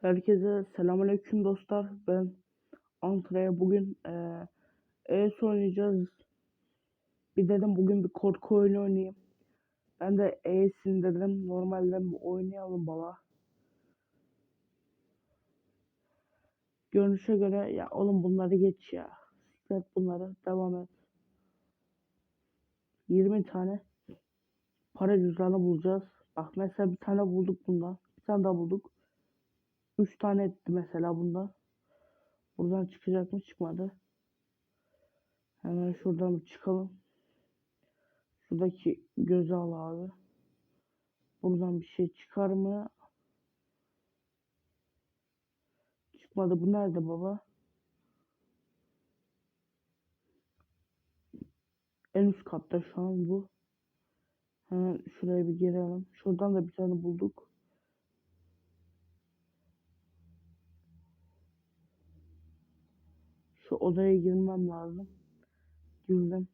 Herkese selamünaleyküm dostlar. Ben Ankara'ya bugün ES oynayacağız. Bir dedim bugün bir korku oyunu oynayayım. Ben de ES'in dedim. Normalden bir oynayalım baba. Görünüşe göre ya oğlum bunları geç ya. Siklet bunları. Devam et. 20 tane para cüzdanı bulacağız. Bak mesela bir tane bulduk bundan. Bir tane daha bulduk. 3 tane etti mesela bundan. Buradan çıkacak mı çıkmadı. Hemen şuradan çıkalım. Şuradaki gözü al abi. Buradan bir şey çıkar mı? Çıkmadı. Bu nerede baba? En üst katta şu an bu. Hemen şuraya bir girelim. Şuradan da bir tane bulduk. Odaya girmem lazım. Girdim.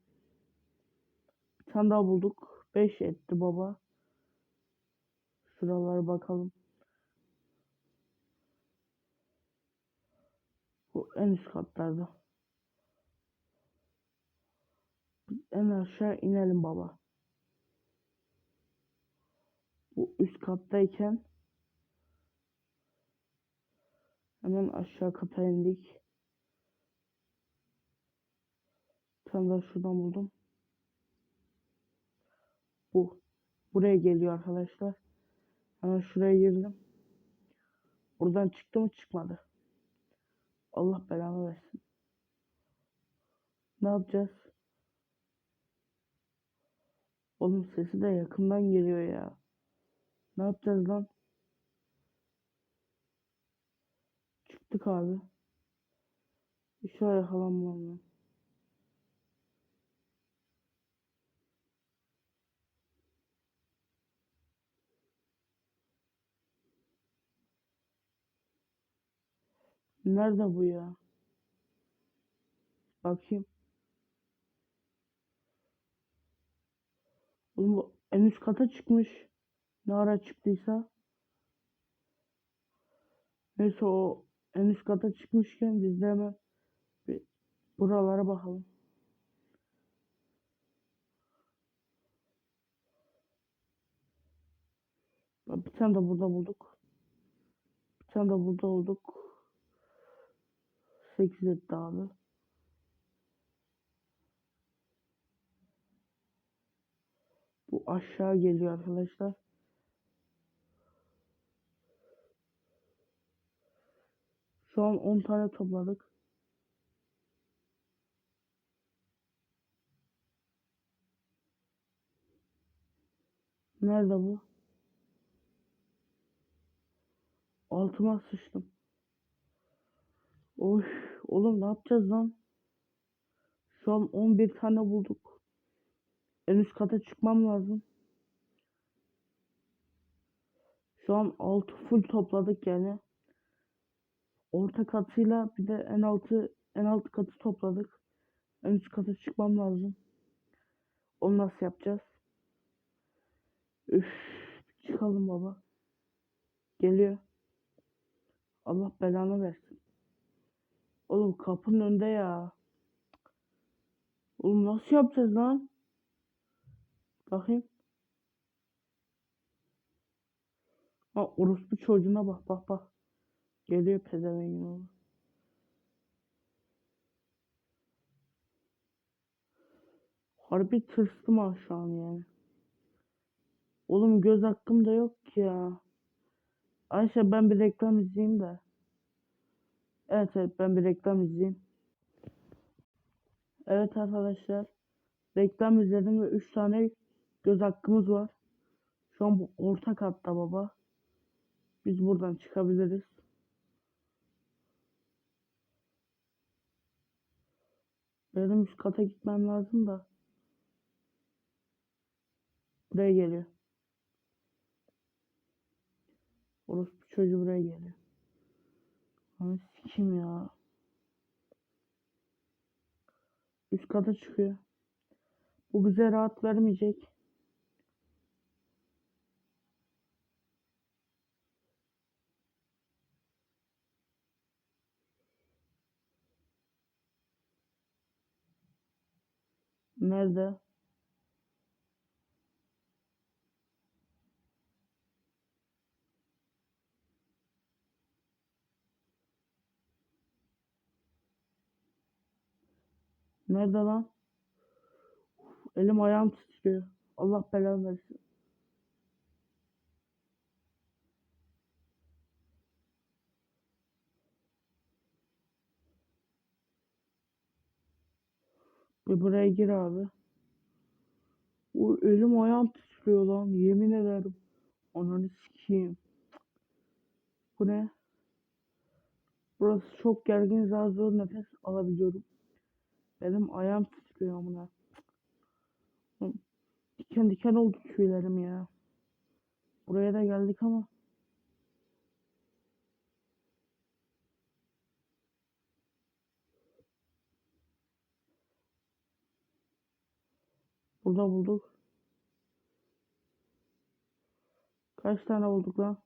Bir tane daha bulduk. 5 etti baba. Şuralara bakalım. Bu en üst katlarda. En aşağı inelim baba. Bu üst kattayken hemen aşağı kata indik. Bir daha şuradan buldum. Bu. Buraya geliyor arkadaşlar. Hemen şuraya girdim. Buradan çıktı mı çıkmadı. Allah belanı versin. Ne yapacağız? Oğlum sesi de yakından geliyor ya. Ne yapacağız lan? Çıktık abi. İnşallah yakalanmam lan. Nerede bu ya? Bakayım. Oğlum bu en üst kata çıkmış. Ne ara çıktıysa. Neyse o en üst kata çıkmışken biz de hemen bir buralara bakalım. Bak Bir tane de burada bulduk. Bir tane de burada bulduk. 8 etti abi. Bu aşağı geliyor arkadaşlar. Şu an 10 tane topladık. Nerede bu? Altıma sıçtım. Oy, oğlum ne yapacağız lan? Şu an 11 tane bulduk. En üst kata çıkmam lazım. Şu an 6 full topladık yani. Orta katıyla bir de en altı en alt katı topladık. En üst kata çıkmam lazım. Onu nasıl yapacağız? Üf, çıkalım baba. Geliyor. Allah belanı versin. Oğlum kapının önünde ya. Oğlum nasıl yapacağız lan? Bakayım. Ha orospu çocuğuna bak bak bak. Geliyor pezevengin oğlu. Harbi tırstım ha şu an yani. Oğlum göz hakkım da yok ki ya. Ayşe ben bir reklam izleyeyim de. Evet evet ben bir reklam izleyeyim. Evet arkadaşlar. Reklam izledim ve 3 tane göz hakkımız var. Şu an bu orta katta baba. Biz buradan çıkabiliriz. Benim üst kata gitmem lazım da. Buraya geliyor. Orospu çocuğu buraya geliyor. Anı sikim ya. Üst kata çıkıyor. Bu bize rahat vermeyecek. Nerede? Nerede lan? Elim ayağım titriyor. Allah belanı versin. Bir buraya gir abi. O elim ayağım titriyor lan. Yemin ederim. Ananı sikeyim. Bu ne? Burası çok gergin. Zar zor nefes alabiliyorum. Benim ayağım titriyor amına. Diken diken oldu tüylerim ya. Buraya da geldik ama. Burada bulduk. Kaç tane bulduk lan?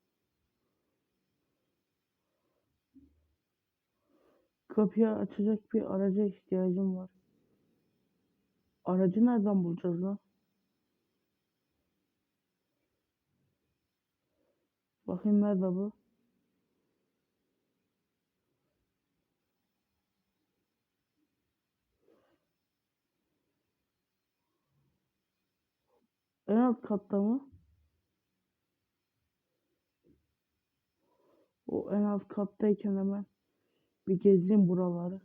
Kapıyı açacak bir araca ihtiyacım var. Aracı nereden bulacağız lan? Bakayım nerede bu? En alt katta mı? O en alt kattayken hemen bir gezeyim buraları.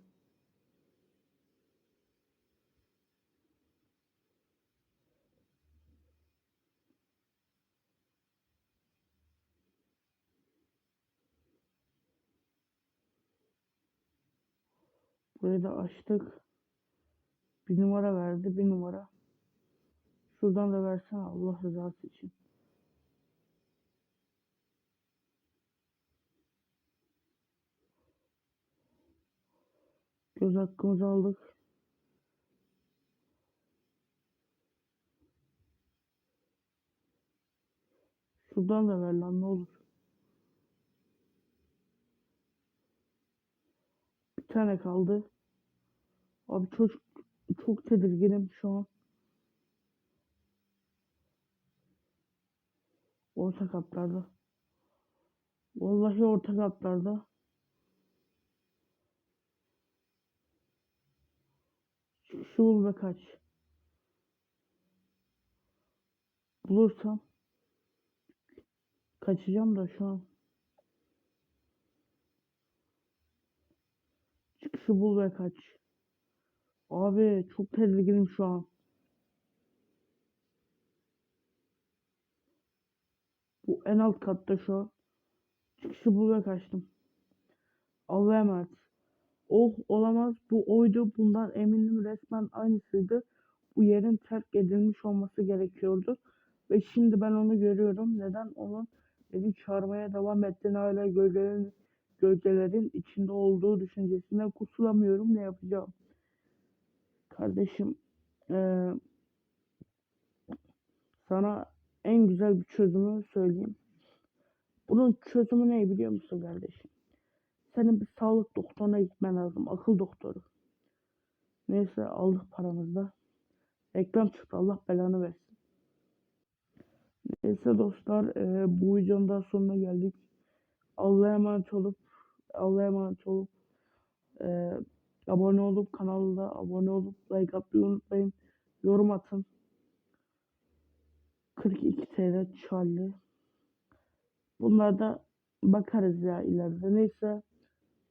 Burayı da açtık. Bir numara verdi, bir numara. Şuradan da versene Allah rızası için. Göz hakkımızı aldık. Şuradan da ver lan ne olur. Bir tane kaldı. Abi çocuk çok tedirginim şu an. Orta katlarda. Vallahi orta katlarda. Çıkışı bul ve kaç. Bulursam kaçacağım da şu an. Çıkışı bul ve kaç. Abi çok tedirginim şu an. Bu en alt katta şu an. Çıkışı bul ve kaçtım. Allah'a emanet. Oh olamaz. Bu oydu. Bundan eminim resmen aynısıydı. Bu yerin terk edilmiş olması gerekiyordu. Ve şimdi ben onu görüyorum. Neden onun beni çağırmaya devam ettiğini hala gölgelerin, gölgelerin içinde olduğu düşüncesinden kurtulamıyorum. Ne yapacağım? Kardeşim eee, sana en güzel bir çözümü söyleyeyim. Bunun çözümü ne biliyor musun kardeşim? Senin bir sağlık doktoruna gitmen lazım. Akıl doktoru. Neyse aldık paramızı da. Reklam çıktı. Allah belanı versin. Neyse dostlar eee, bu videonun daha sonuna geldik. Allah'a emanet olup Allah'a emanet olup eee, abone olup kanalda abone olup like atmayı unutmayın. Yorum atın. 42 TL Charlie. Bunlar da bakarız ya ileride. Neyse